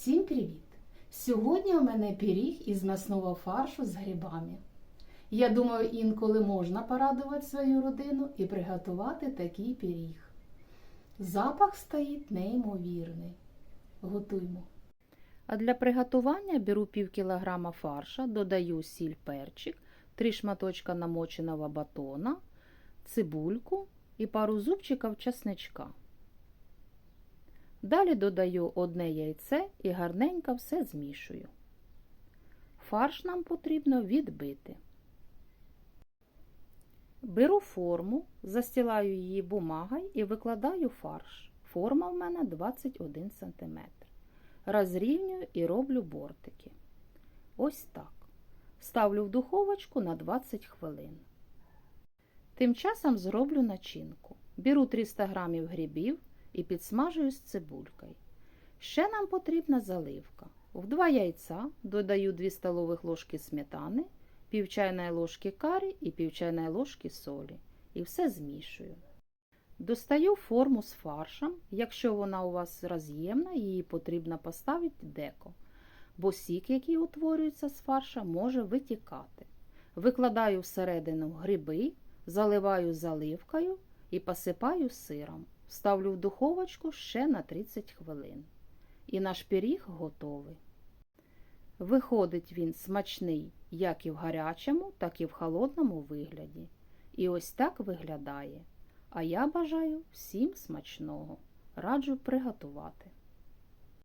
Всім привіт! Сьогодні у мене пиріг із м'ясного фаршу з грибами. Я думаю, інколи можна порадувати свою родину і приготувати такий пиріг. Запах стоїть неймовірний. Готуємо. А для приготування беру пів кілограма фарша, додаю сіль перчик, три шматочка намоченого батона, цибульку і пару зубчиків чесничка. Далі додаю одне яйце і гарненько все змішую. Фарш нам потрібно відбити. Беру форму, застилаю її бумагою і викладаю фарш. Форма в мене 21 см. Розрівнюю і роблю бортики. Ось так. Ставлю в духовочку на 20 хвилин. Тим часом зроблю начинку. Беру 300 г грибів і підсмажую з цибулькою. Ще нам потрібна заливка. В 2 яйця додаю 2 столових ложки сметани, пів чайної ложки карі і пів чайної ложки солі. І все змішую. Достаю форму з фаршем. Якщо вона у вас роз'ємна, її потрібно поставити деко, бо сік, який утворюється з фарша, може витікати. Викладаю всередину гриби, заливаю заливкою і посипаю сиром. Ставлю в духовочку ще на 30 хвилин. І наш пиріг готовий. Виходить він смачний як і в гарячому, так і в холодному вигляді. І ось так виглядає. А я бажаю всім смачного. Раджу приготувати.